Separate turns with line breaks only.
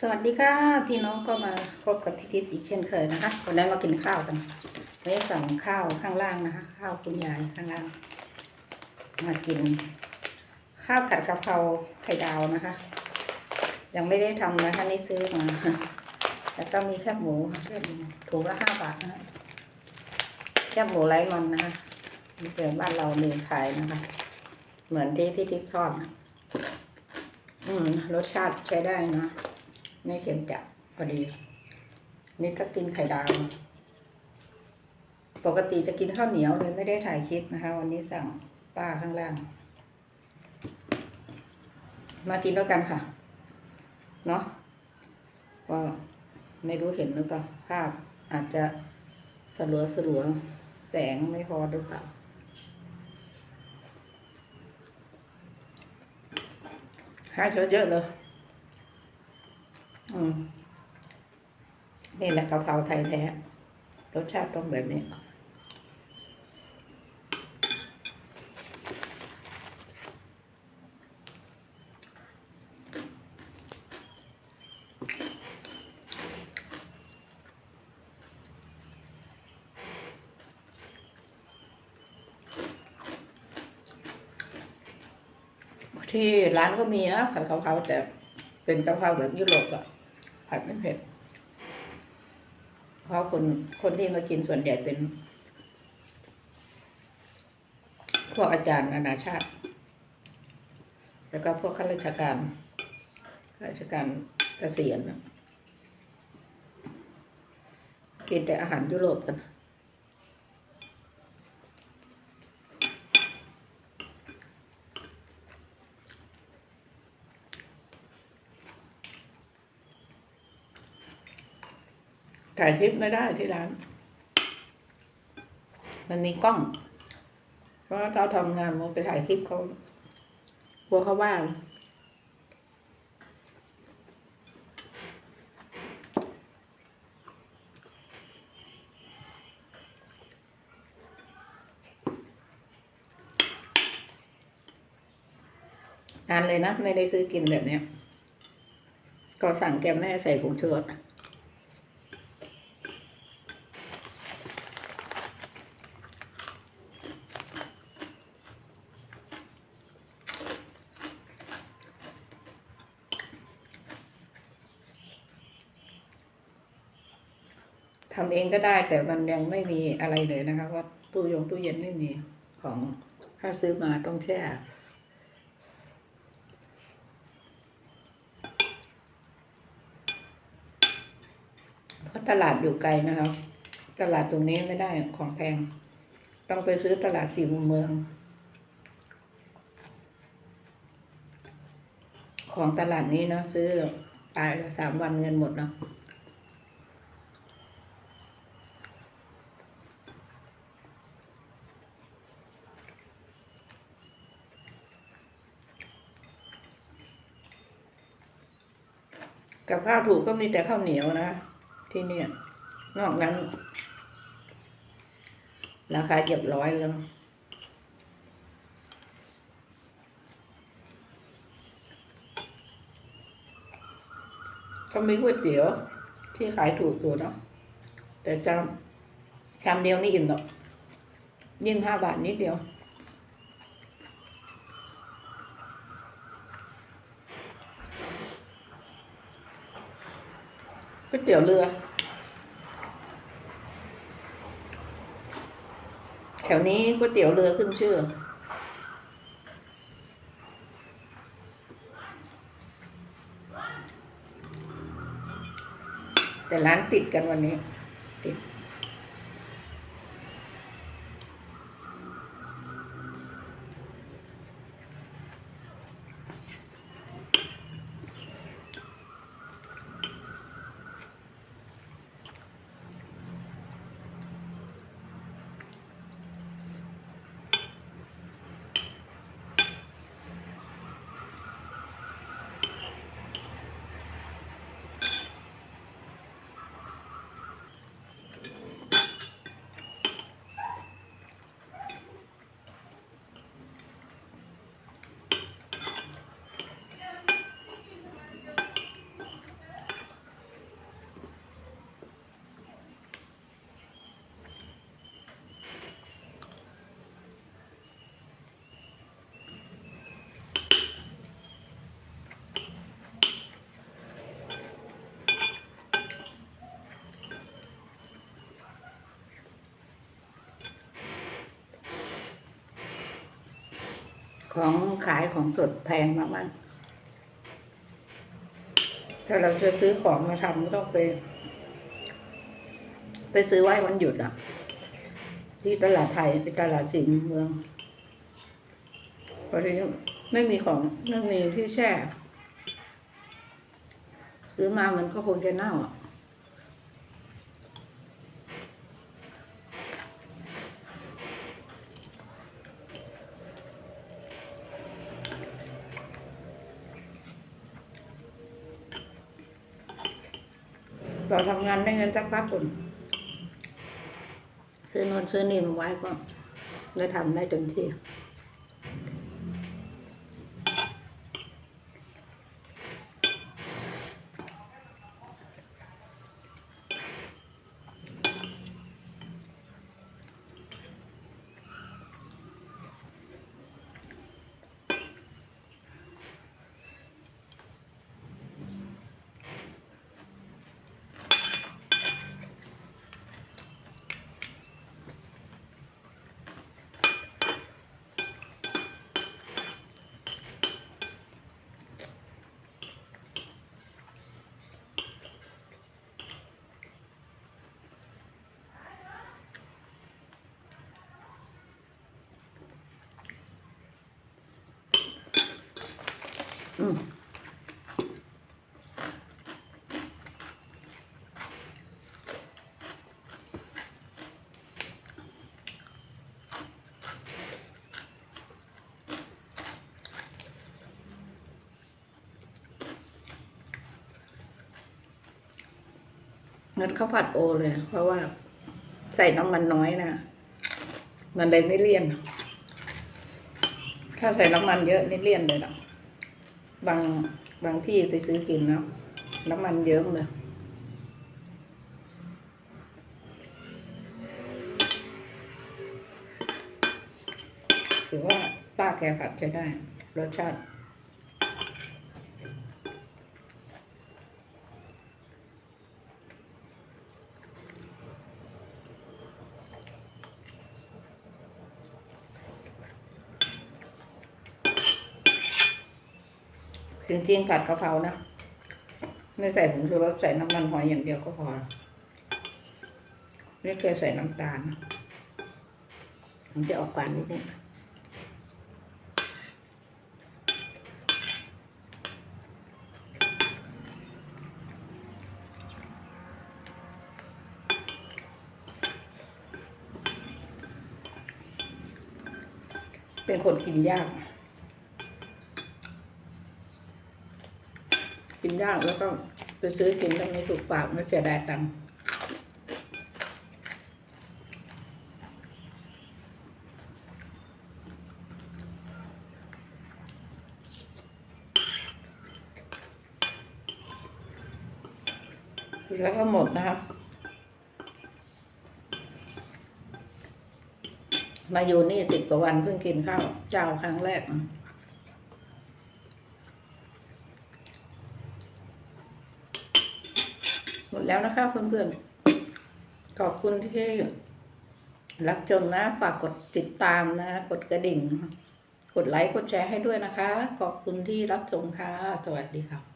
สวัสดีค่ะพี่น้องก็มาพบกับทิติอีกเช่นเคยนะคะวันนี้เรากินข้าวกันไม่สั่งข้าวข้างล่างนะคะ ข้าวคุณยายข้างล่าง มากิน ข้าวผัดกะเพราไข่ดาวนะคะ ยังไม่ได้ทำนะคะนี่ซื้อมาแต่ต้องมีแคบหมูแคบหมูถุงละห้าบาทนะะแคบหมูไร้มันนะคะมีเกิดบ้านเรามีขายนะคะ เหมือนที่ที่ทิทอดนะอืมรสชาติใช้ได้นะ ไม่เค็มจัดพอดี นี่ก็กินไข่ดาว ปกติจะกินข้าวเหนียวเลยไม่ได้ถ่ายคลิปนะคะ วันนี้สั่งป้าข้างล่าง มากินด้วยกันค่ะ เนาะก็ไม่รู้เห็นหรือเปล่าภาพอาจจะสลัวสลัวแสงไม่พอหรือเปล่าให้เยอะๆเลยอืม นี่แหละกะเพราไทยแท้รสชาติต้องแบบนี้ที่ร้านก็มีนะผัดกะเพราแต่เป็นกะเพราแบบยุโรปอะ ผัดไม่เผ็ดเพราะคนคนที่มากินส่วนใหญ่เป็นพวกอาจารย์นานาชาติ แล้วก็พวกข้าราชการข้าราชการเกษียณกินแต่อาหารยุโรปกัน ถ่ายคลิปไม่ได้ที่ร้าน มันมีกล้อง เพราะเราทำงานมันไปถ่ายคลิปเขากลัวเขาว่านานเลยนะ ไม่ได้ซื้อกินแบบเนี้ย ก็สั่งแกมแม่ใส่ผงชูรส ทำเองก็ได้แต่มันยังไม่มีอะไรเลยนะคะว่าตู้ยงตู้เย็นไม่มีของถ้าซื้อมาต้องแช่เพราะตลาดอยู่ไกลนะครับ ตลาดตรงนี้ไม่ได้ของแพง ต้องไปซื้อตลาดสี่มุมเมือง ของตลาดนี้เนาะซื้อตายสามวันเงินหมดเนาะ กับข้าวถูกก็มีแต่ข้าวเหนียวนะที่เนี่ย นอกนั้น ราคาเจ็บร้อยแล้ว ก็มีก๋วยเตี๋ยวที่ขายถูกอยู่เนาะแต่จามชามเดียวนี่อิ่มหรอกยิ่งห้าบาทนิดเดียว ก๋วย เตี๋ยวเรือ แถวนี้ก๋วยเตี๋ยวเรือขึ้นชื่อ แต่ร้านติดกันวันนี้ติด ของขายของสดแพงมากๆถ้าเราจะซื้อของมาทำก็ต้องไป ไปซื้อไว้วันหยุดอะที่ตลาดไทยไปตลาดสินเมืองพราะฉะนั้นไม่มีของไม่มีที่แช่ ซื้อมามันก็คงจะเน่าอะ เราทำงานได้เงินสักพักคนซื้อนอนซื้อนี่มาไว้ก็ได้ทำได้เต็มที่ งั้นข้าวผัดโอเลย เพราะว่าใส่น้ำมันน้อยนะ มันเลยไม่เลี่ยน ถ้าใส่น้ำมันเยอะนี่เลี่ยนเลยนะ บางบางที่ไปซื้อกินเนาะน้ำมันเยอะเลยถือว่าต้าแกผัดใช้ได้ รสชาติ จริงๆผัดกะเพรานะ ไม่ใส่ผงชูรสใส่น้ำมันหอยอย่างเดียวก็พอไม่เคยใส่น้ำตาลนะมันจะออกหวานนิดนึงเป็นคนกินยาก กินยากแล้วก็ไปซื้อกินต้องไม่ถูกปากไม่เสียดายตังค์แล้วก็หมดนะครับ มาอยู่นี่สิบกว่าวันเพิ่งกินข้าวเจ้าครั้งแรก มดแล้วนะคะเพื่อนๆ ขอบคุณที่รับชมนะ ฝากกดติดตามนะ กดกระดิ่ง กดไลค์ กดแชร์ให้ด้วยนะคะ ขอบคุณที่รับชมค่ะ สวัสดีค่ะ